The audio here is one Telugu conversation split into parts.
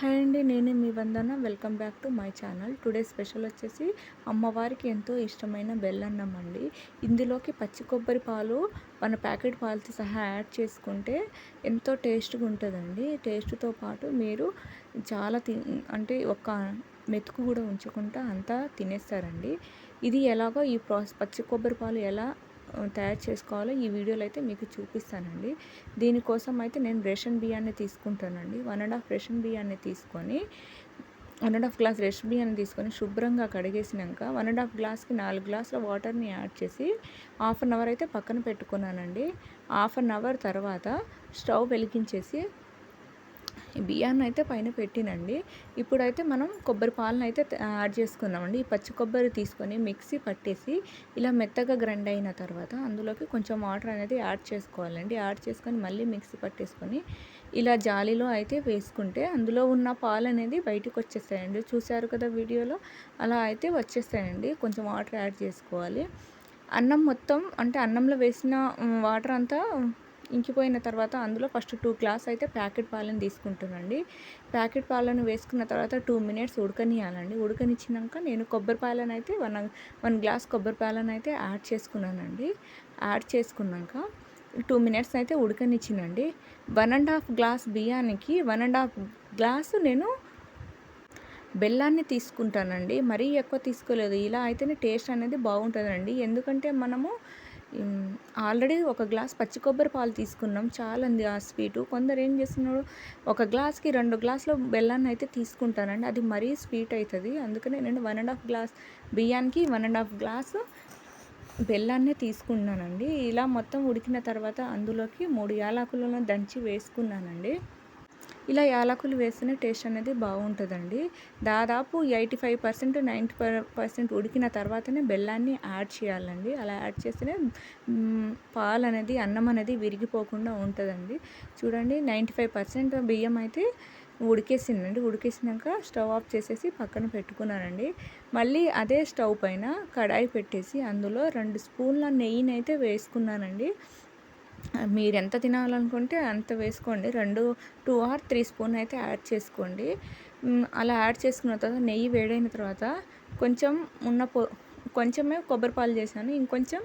హాయ్ అండి నేను మీ Vandana. Welcome back to my channel. Today special వచ్చేసి అమ్మవారికి ఎంతో ఇష్టమైన బెల్లన్నం అండి. ఇందులోకి పచ్చి కొబ్బరి పాలు మన ప్యాకెట్ పాలతో సహా యాడ్ చేసుకుంటే ఎంతో టేస్ట్గా ఉంటుందండి. టేస్ట్తో పాటు మీరు చాలా తి అంటే ఒక మెతుకు కూడా ఉంచకుండా అంతా తినేస్తారండి. ఇది ఎలాగో ఈ ప్రాసెస్ పచ్చి కొబ్బరి పాలు ఎలా తయారు చేసుకోవాలో ఈ వీడియోలో అయితే మీకు చూపిస్తానండి. దీనికోసం అయితే నేను రేషన్ బియ్యాన్ని తీసుకుంటానండి. వన్ అండ్ హాఫ్ రేషన్ బియ్యాన్ని తీసుకొని one and half glass ration బియ్యాన్ని తీసుకొని శుభ్రంగా కడిగేసినాక వన్ అండ్ హాఫ్ గ్లాస్కి నాలుగు గ్లాసుల వాటర్ని యాడ్ చేసి హాఫ్ అన్ అవర్ అయితే పక్కన పెట్టుకున్నానండి. హాఫ్ అన్ అవర్ తర్వాత స్టవ్ వెలిగించేసి బియ్యాన్ని అయితే పైన పెట్టినండి. ఇప్పుడైతే మనం కొబ్బరి పాలను అయితే యాడ్ చేసుకున్నామండి ఈ పచ్చి కొబ్బరి తీసుకొని మిక్సీ పట్టేసి ఇలా మెత్తగా గ్రైండ్ అయిన తర్వాత అందులోకి కొంచెం వాటర్ అనేది యాడ్ చేసుకోవాలండి. యాడ్ చేసుకొని మళ్ళీ మిక్సీ పట్టేసుకొని ఇలా జాలీలో అయితే వేసుకుంటే అందులో ఉన్న పాలు అనేది బయటకు వచ్చేస్తాయండి. చూశారు కదా వీడియోలో? అలా అయితే వచ్చేస్తాయండి. కొంచెం వాటర్ యాడ్ చేసుకోవాలి. అన్నం మొత్తం అంటే అన్నంలో వేసిన వాటర్ అంతా ఇంకిపోయిన తర్వాత అందులో ఫస్ట్ టూ గ్లాస్ అయితే ప్యాకెట్ పాలను తీసుకుంటానండి ప్యాకెట్ పాలను వేసుకున్న తర్వాత టూ మినిట్స్ ఉడకనియాలండి ఉడకనిచ్చినాక నేను కొబ్బరి పాలను అయితే వన్ వన్ గ్లాస్ కొబ్బరి పాలను అయితే యాడ్ చేసుకున్నానండి. యాడ్ చేసుకున్నాక టూ మినిట్స్ అయితే ఉడకనిచ్చినండి వన్ అండ్ హాఫ్ గ్లాస్ బియ్యానికి వన్ అండ్ హాఫ్ గ్లాసు నేను బెల్లాన్ని తీసుకుంటానండి. మరీ ఎక్కువ తీసుకోలేదు. ఇలా అయితేనే టేస్ట్ అనేది బాగుంటుందండి. ఎందుకంటే మనము ఆల్రెడీ ఒక గ్లాస్ పచ్చి కొబ్బరి పాలు తీసుకున్నాం. చాలంది ఆ స్వీటు. కొందరు ఏం చేస్తున్నారు ఒక గ్లాస్కి రెండు గ్లాసులు బెల్లాన్ని అయితే తీసుకుంటానండి అది మరీ స్వీట్ అవుతుంది అందుకనే నేను వన్ అండ్ హాఫ్ గ్లాస్ బియ్యానికి వన్ అండ్ హాఫ్ గ్లాసు బెల్లాన్నే తీసుకున్నానండి. ఇలా మొత్తం ఉడికిన తర్వాత అందులోకి మూడు యాలకులను దంచి వేసుకున్నానండి. ఇలా యాలకులు వేస్తేనే టేస్ట్ అనేది బాగుంటుందండి. దాదాపు eighty five percent ninety percent ఉడికిన తర్వాతనే బెల్లాన్ని యాడ్ చేయాలండి. అలా యాడ్ చేస్తేనే పాలు అనేది అన్నం అనేది విరిగిపోకుండా ఉంటుందండి. చూడండి నైంటీ ఫైవ్ పర్సెంట్ బియ్యం అయితే ఉడికేసిందండి. ఉడికేసినాక స్టవ్ ఆఫ్ చేసేసి పక్కన పెట్టుకున్నానండి. మళ్ళీ అదే స్టవ్ పైన కడాయి పెట్టేసి అందులో రెండు స్పూన్ల నెయ్యిని అయితే వేసుకున్నానండి. మీరు ఎంత తినాలనుకుంటే అంత వేసుకోండి. రెండు టూ ఆర్ త్రీ స్పూన్ అయితే యాడ్ చేసుకోండి. అలా యాడ్ చేసుకున్న తర్వాత నెయ్యి వేడైన తర్వాత కొంచెం ఉన్న పొ కొంచెమే కొబ్బరి పాలు చేశాను. ఇంకొంచెం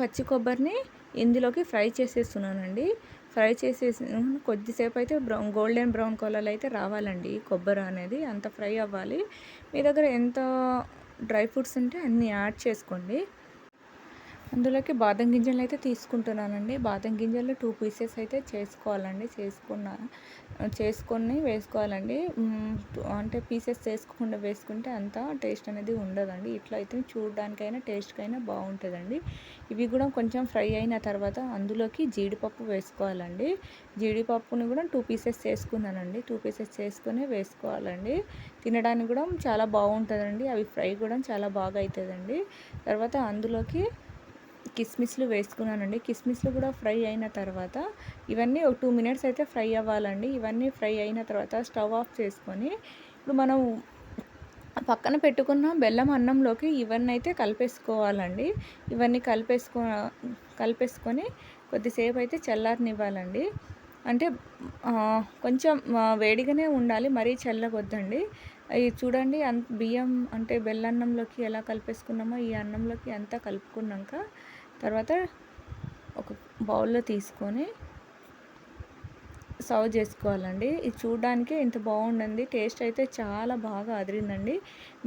పచ్చి కొబ్బరిని ఇందులోకి ఫ్రై చేసేస్తున్నానండి. ఫ్రై చేసేసి కొద్దిసేపు అయితే బ్రౌన్ గోల్డెన్ బ్రౌన్ కలర్ అయితే రావాలండి. కొబ్బరి అనేది అంత ఫ్రై అవ్వాలి. మీ దగ్గర ఎంత డ్రై ఫ్రూట్స్ ఉంటే అన్నీ యాడ్ చేసుకోండి. అందులోకి బాదం గింజలు అయితే తీసుకుంటున్నానండి. బాదం గింజలు టూ పీసెస్ అయితే చేసుకోవాలండి. చేసుకున్న చేసుకొని వేసుకోవాలండి. అంటే పీసెస్ చేసుకోకుండా వేసుకుంటే అంత టేస్ట్ అనేది ఉండదండి. ఇట్లా అయితే చూడడానికైనా టేస్ట్కైనా బాగుంటుందండి. ఇవి కూడా కొంచెం ఫ్రై అయిన తర్వాత అందులోకి జీడిపప్పు వేసుకోవాలండి. జీడిపప్పుని కూడా టూ పీసెస్ చేసుకున్నానండి. టూ పీసెస్ చేసుకొని వేసుకోవాలండి. తినడానికి కూడా చాలా బాగుంటుందండి. అవి ఫ్రై కూడా చాలా బాగా అవుతుందండి తర్వాత అందులోకి కిస్మిస్లు వేసుకున్నానండి. కిస్మిస్లు కూడా ఫ్రై అయిన తర్వాత ఇవన్నీ ఒక టూ మినిట్స్ అయితే ఫ్రై అవ్వాలండి. ఇవన్నీ ఫ్రై అయిన తర్వాత స్టవ్ ఆఫ్ చేసుకొని ఇప్పుడు మనం పక్కన పెట్టుకున్న బెల్లం అన్నంలోకి ఇవన్నీ అయితే కలిపేసుకోవాలండి. ఇవన్నీ కలిపేసుకో కలిపేసుకొని కొద్దిసేపు అయితే చల్లారనివ్వాలండి. అంటే కొంచెం వేడిగానే ఉండాలి మరీ చల్లగొద్దండి. అవి చూడండి అంత బియ్యం అంటే బెల్లన్నంలోకి ఎలా కలిపేసుకున్నామో ఈ అన్నంలోకి అంతా కలుపుకున్నాక తర్వాత ఒక బౌల్లో తీసుకొని సర్వ్ చేసుకోవాలండి. ఇది చూడడానికి ఇంత బాగుండండి టేస్ట్ అయితే చాలా బాగా అదిరిందండి.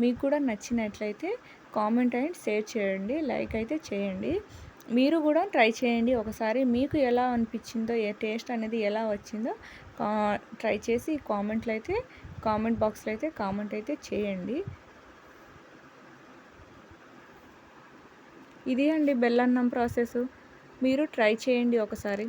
మీకు కూడా నచ్చినట్లయితే కామెంట్ అండ్ షేర్ చేయండి లైక్ అయితే చేయండి. మీరు కూడా ట్రై చేయండి. ఒకసారి మీకు ఎలా అనిపించిందో ఏ టేస్ట్ అనేది ఎలా వచ్చిందో ట్రై చేసి కామెంట్లు అయితే కామెంట్ బాక్స్లో అయితే కామెంట్ అయితే చేయండి. ఇదే అండి బెల్లన్నం ప్రాసెస్. మీరు ట్రై చేయండి ఒకసారి.